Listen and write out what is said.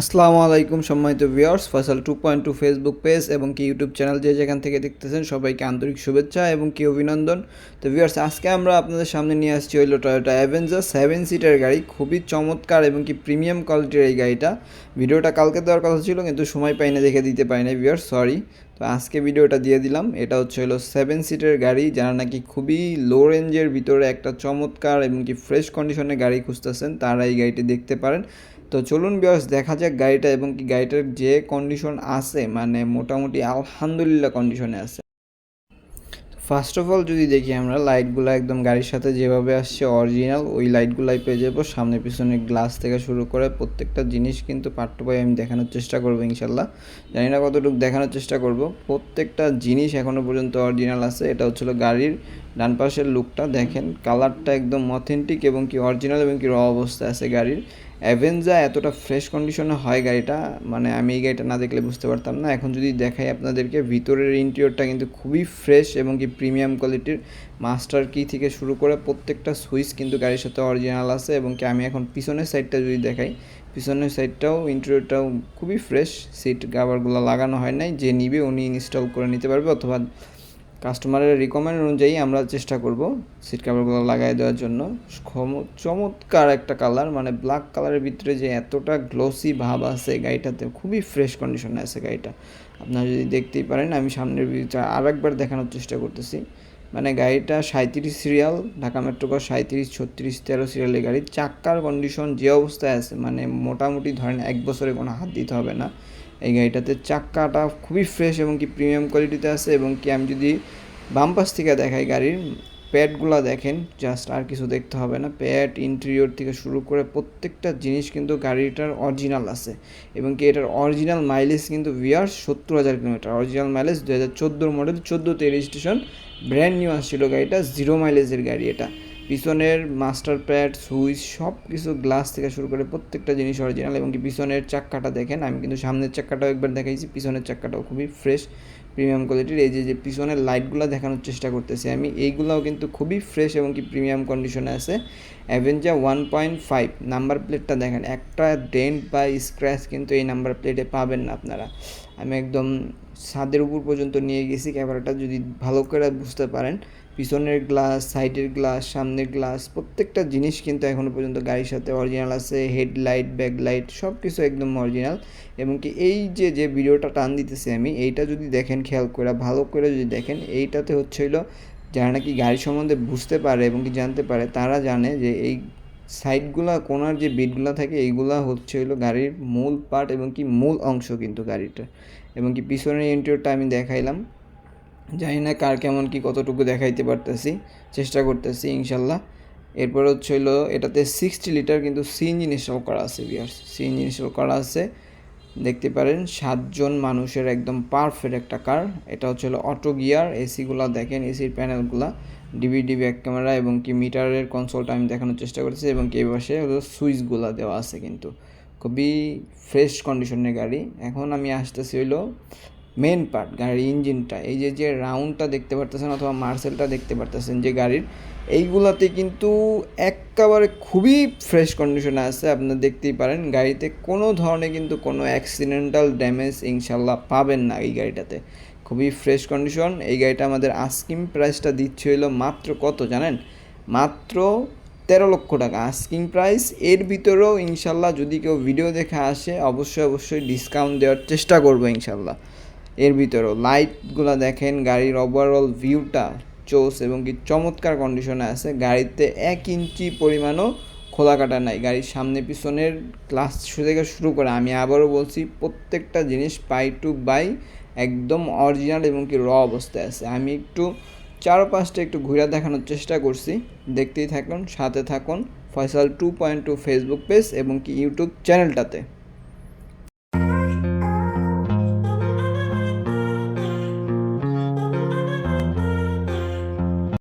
আসসালামু আলাইকুম সম্মানিত viewers, Faisal two point two Facebook page এবং কি ইউটিউব চ্যানেল যে যেখান থেকে দেখতেছেন সবাইকে আন্তরিক শুভেচ্ছা এবং কি অভিনন্দন। তো ভিউয়ার্স, আজকে আমরা আপনাদের সামনে নিয়ে আসছি হইল টয়োটা অ্যাভেঞ্জার সেভেন সিটার গাড়ি, খুবই চমৎকার এবং কি প্রিমিয়াম কোয়ালিটির এই গাড়িটা। ভিডিওটা কালকে দেওয়ার কথা ছিল, কিন্তু সময় পাই না দেখে দিতে পারি না ভিউয়ার্স সরি তো আজকে ভিডিওটা দিয়ে দিলাম, এটা হচ্ছে হলো সেভেন সিটের গাড়ি, যারা নাকি খুবই লো রেঞ্জের ভিতরে একটা চমৎকার এবং কি ফ্রেশ কন্ডিশনে গাড়ি খুঁজতেছেন, তারা এই গাড়িটি দেখতে পারেন। তো চলুন বিয়স দেখা যাক গাড়িটা এবং কি গাড়িটার যে কন্ডিশন আছে মানে মোটামুটি আলহামদুলিল্লাহ কন্ডিশনে আছে। ফার্স্ট অফ অল যদি দেখি আমরা লাইটগুলো একদম গাড়ির সাথে যেভাবে আসছে অরিজিনাল ওই লাইটগুলাই পেয়ে যাব। সামনে পিছনে গ্লাস থেকে শুরু করে প্রত্যেকটা জিনিস কিন্তু পার্ট পাই আমি দেখানোর চেষ্টা করব ইনশাল্লাহ। জানি না কতটুকু দেখানোর চেষ্টা করব। প্রত্যেকটা জিনিস এখনও পর্যন্ত অরিজিনাল আছে। এটা হচ্ছিল গাড়ির ডান পাশের লুকটা দেখেন কালারটা একদম অথেন্টিক এবং কি অরিজিনাল এবং কি র অবস্থায় আছে গাড়ির। অ্যাভেঞ্জা এতটা ফ্রেশ কন্ডিশনে হয় গাড়িটা মানে আমি এই গাড়িটা না দেখলে বুঝতে পারতাম না। এখন যদি দেখাই আপনাদেরকে, ভিতরের ইন্টেরিয়রটা কিন্তু খুবই ফ্রেশ এবং কি প্রিমিয়াম কোয়ালিটির মাস্টার কি থেকে শুরু করে প্রত্যেকটা সুইচ কিন্তু গাড়ির সাথে অরিজিনাল আছে এবং কি আমি এখন পিছনের সাইডটা যদি দেখাই, পিছনের সাইডটাও ইন্টেরিয়রটাও খুবই ফ্রেশ সিট কাভারগুলো লাগানো হয় নাই, যে নিবে উনি ইনস্টল করে নিতে পারবে অথবা কাস্টমারের রিকমেন্ড অনুযায়ী আমরা চেষ্টা করব সিট কাভারগুলো লাগাই দেওয়ার জন্য। চমৎকার একটা কালার মানে ব্ল্যাক কালারের ভিতরে যে এতটা গ্লোসি ভাব আছে গাড়িটাতে, খুবই ফ্রেশ কন্ডিশনে আছে গাড়িটা। আপনারা যদি দেখতেই পারেন, আমি সামনের ভিতরে আর একবার দেখানোর চেষ্টা করতেছি। মানে গাড়িটা সাঁত্রিশ সিরিয়াল, ঢাকা মেট্রো কর সাঁত্রিশ ছত্রিশ, তেরো সিরিয়ালের গাড়ি। চাক্কার কন্ডিশন যে অবস্থায় আছে মানে মোটামুটি ধরেন এক বছরে কোনো হাত দিতে হবে না। এই গাড়িটাতে চাক্কাটা খুবই ফ্রেশ এবং কি প্রিমিয়াম কোয়ালিটিতে আছে এবং কি আমি যদি বাম পাশ থেকে দেখাই গাড়ির প্যাডগুলো দেখেন জাস্ট আর কিছু দেখতে হবে না। প্যাড ইন্টেরিয়র থেকে শুরু করে প্রত্যেকটা জিনিস কিন্তু গাড়িটার অরিজিনাল আছে। এবং কি এটার অরিজিনাল মাইলেজ কিন্তু ভিআর সত্তর হাজার কিলোমিটার। অরিজিনাল মাইলেজ দু হাজার চোদ্দোর মডেল চোদ্দোতে রেজিস্ট্রেশন ব্র্যান্ড নিউ আসছিল গাড়িটা জিরো মাইলেজের গাড়ি এটা। পিছনের মাস্টার প্যাড, সুইচ সব কিছু গ্লাস থেকে শুরু করে প্রত্যেকটা জিনিস অরিজিনাল এবং কি পিছনের চাক্কাটা দেখেন, আমি কিন্তু সামনের চাক্কাটাও একবার দেখাইছি, পিছনের চাক্কাটাও খুবই ফ্রেশ প্রিমিয়াম কোয়ালিটির এই যে যে পিছনের লাইটগুলো দেখানোর চেষ্টা করতেছি আমি, এইগুলোও কিন্তু খুবই ফ্রেশ এবং কি প্রিমিয়াম কন্ডিশনে আছে। Avenger one point five number প্লেটটা দেখেন, একটা ডেন্ট বা স্ক্র্যাচ কিন্তু এই নাম্বার প্লেটে পাবেন না আপনারা। আমি একদম ছাদের উপর পর্যন্ত নিয়ে গেছি ক্যামেরাটা, যদি ভালো করে বুঝতে পারেন। পিছনের গ্লাস সাইডের গ্লাস সামনের গ্লাস প্রত্যেকটা জিনিস কিন্তু এখনও পর্যন্ত গাড়ির সাথে অরিজিনাল আছে। হেডলাইট ব্যাকলাইট সব কিছু একদম অরিজিনাল এবং কি এই যে যে ভিডিওটা টান দিতেছি আমি, এইটা যদি দেখেন, খেয়াল করে, ভালো করে যদি দেখেন, এইটাতে হচ্ছে হলো যারা নাকি গাড়ি সম্বন্ধে বুঝতে পারে এবং কি জানতে পারে, তারা জানে যে এই সাইডগুলা কোনার যে বিটগুলো থাকে, এইগুলা হচ্ছে হলো গাড়ির মূল পার্ট এবং কি মূল অংশ কিন্তু গাড়িটা এবং কি পিছনের ইন্টারটা আমি দেখাইলাম। জানি না কার কেমন কি কতটুকু দেখাইতে পারতেছি, চেষ্টা করতেছি, ইনশাল্লাহ। এরপর হচ্ছে হলো এটাতে সিক্সটি লিটার কিন্তু সিএনজি ইনস্টল করা আছে বিয়ার্স সিএনজি ইনস্টল করা আছে। দেখতে পারেন, সাতজন মানুষের একদম পারফেক্ট একটা কার এটা হচ্ছে হলো অটো গিয়ার এসিগুলো দেখেন এসির প্যানেলগুলো ডিভিডি ব্যাক ক্যামেরা এবং কি মিটারের কনসোলটা আমি দেখানোর চেষ্টা করছি এবং কি পাশে হলো সুইচগুলো দেওয়া আছে কিন্তু। খুবই ফ্রেশ কন্ডিশনের গাড়ি। এখন আমি আসতেছি হইল মেন পার্ট গাড়ির ইঞ্জিনটা এই যে যে রাউন্ডটা দেখতে পারতেছেন অথবা মার্সেলটা দেখতে পারতেছেন যে গাড়ির, এইগুলাতে কিন্তু একেবারে খুবই ফ্রেশ কন্ডিশনে আছে। আপনারা দেখতেই পারেন, গাড়িতে কোনো ধরনের কিন্তু কোনো অ্যাক্সিডেন্টাল ড্যামেজ ইনশাল্লাহ পাবেন না এই গাড়িটাতে। খুবই ফ্রেশ কন্ডিশন এই গাড়িটা আমাদের আস্কিং প্রাইসটা দিচ্ছে হইল মাত্র কত জানেন? মাত্র তেরো লক্ষ টাকা। আস্কিং প্রাইস এর ভিতরেও ইনশাল্লাহ যদি কেউ ভিডিও দেখে আসে, অবশ্যই অবশ্যই ডিসকাউন্ট দেওয়ার চেষ্টা করব ইনশাল্লাহ। এর ভিতরেও লাইটগুলো দেখেন, গাড়ির ওভারঅল ভিউটা চোস এবং কি চমৎকার কন্ডিশনে আছে। গাড়িতে এক ইঞ্চি পরিমাণও খোলা কাটা নাই। গাড়ির সামনে পিছনের ক্লাস থেকে শুরু করে, আমি আবারও বলছি, প্রত্যেকটা জিনিস পাই টু বাই একদম অরিজিনাল এবং কি র অবস্থায় আছে। আমি একটু চার পাঁচটা একটু ঘুরে দেখানোর চেষ্টা করছি। দেখতেই থাকুন, সাথে থাকুন Faisal two point two Facebook page এবং কি ইউটিউব চ্যানেলটাতে